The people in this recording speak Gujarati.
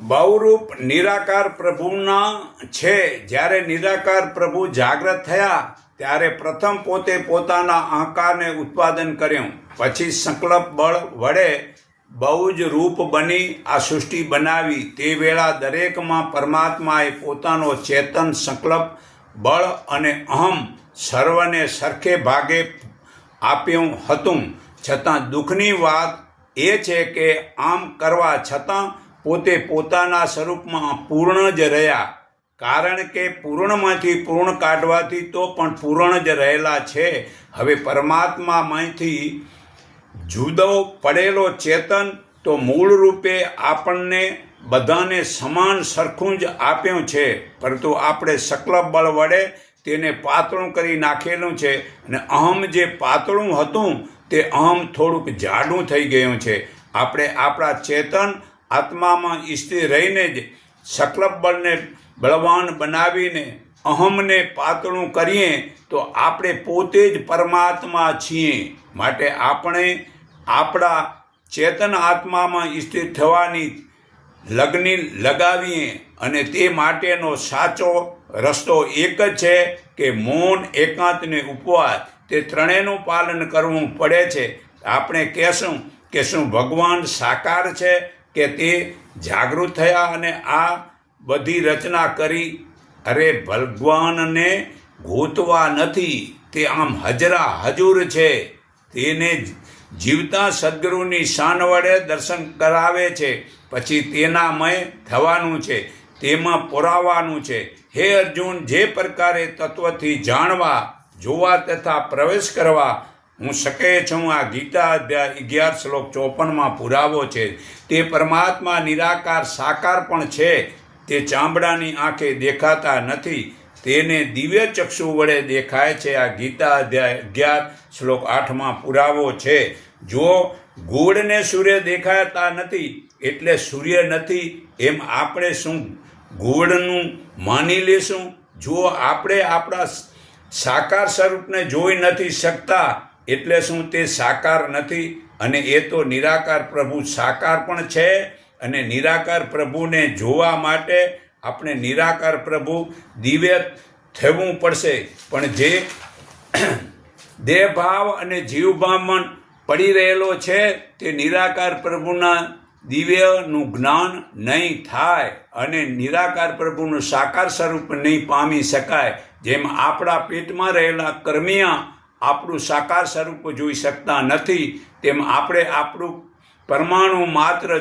બહુરૂપ નિરાકાર પ્રભુના છે. જ્યારે નિરાકાર પ્રભુ જાગ્રત થયા, ત્યારે પ્રથમ પોતે પોતાના અહંકારને ઉત્પાદન કર્યું. પછી સંકલ્પ બળ વડે બહુ જ રૂપ બની આ સૃષ્ટિ બનાવી. તે વેળા દરેકમાં પરમાત્માએ પોતાનો ચેતન સંકલ્પ બળ અને અહમ સર્વને સરખે ભાગે આપ્યું હતું. છતાં દુઃખની વાત એ છે કે આમ કરવા છતાં પોતે પોતાના સ્વરૂપમાં પૂર્ણ જ રહ્યા. કારણ કે પૂર્ણમાંથી પૂર્ણ કાઢવાથી તો પણ પૂર્ણ જ રહેલા છે. હવે પરમાત્મામાંથી જુદો પડેલો ચેતન તો મૂળ રૂપે આપણને બધાને સમાન સરખું જ આપ્યું છે. પરંતુ આપણે સકલ બળ વડે તેને પાતળું કરી નાખેલું છે અને અહમ જે પાતળું હતું તે અહમ થોડુંક જાડું થઈ ગયું છે. આપણે આપણા ચેતન આત્મામાં સ્થિર રહીને જ સકલપ બળને બળવાન બનાવીને અહમને પાતળું કરીએ તો આપણે પોતે જ પરમાત્મા છીએ. માટે આપણે આપણા ચેતન આત્મામાં સ્થિર થવાની લગ્ની લગાવીએ અને તે માટેનો સાચો રસ્તો એક જ છે કે મૌન એકાંતને ઉપવાસ. તે ત્રણેયનું પાલન કરવું પડે છે. આપણે કહેશું કે શું ભગવાન સાકાર છે? કે તે જાગૃત થયા અને આ બધી રચના કરી. અરે ભગવાનને ગોતવા નથી. તે આમ હજરા હજુર છે. તેને જીવતા સદગુરુની શાન વડે દર્શન કરાવે છે. પછી તેનામય થવાનું છે. તેમાં પુરાવાનું છે. હે અર્જુન, જે પ્રકારે તત્વથી જાણવા, જોવા તથા પ્રવેશ કરવા હું શકે છું આ ગીતા અધ્યાય અગિયાર શ્લોક ચોપનમાં પુરાવો છે. તે પરમાત્મા નિરાકાર, સાકાર પણ છે. તે ચામડાની આંખે દેખાતા નથી. તેને દિવ્ય ચક્ષુ વડે દેખાય છે. આ ગીતા અધ્યાય અગિયાર શ્લોક આઠમાં પુરાવો છે. જો ગોળને સૂર્ય દેખાતા નથી, એટલે સૂર્ય નથી, એમ આપણે શું ગોળનું માની લેશું? જો આપણે આપણા સાકાર સ્વરૂપને જોઈ નથી શકતા એટલે શું તે સાકાર નથી? અને એ તો નિરાકાર પ્રભુ સાકાર પણ છે અને નિરાકાર પ્રભુને જોવા માટે આપણે નિરાકાર પ્રભુ દિવ્ય થવું પડશે. પણ જે દેહભાવ અને જીવભાવમાં પડી રહેલો છે તે નિરાકાર પ્રભુના દિવ્યનું જ્ઞાન નહીં થાય અને નિરાકાર પ્રભુનું સાકાર સ્વરૂપ નહીં પામી શકાય. જેમ આપણા પેટમાં રહેલા કર્મિયા આપણું સાકાર સ્વરૂપ જોઈ શકતા નથી તેમ આપણે આપણું પરમાણુ માત્ર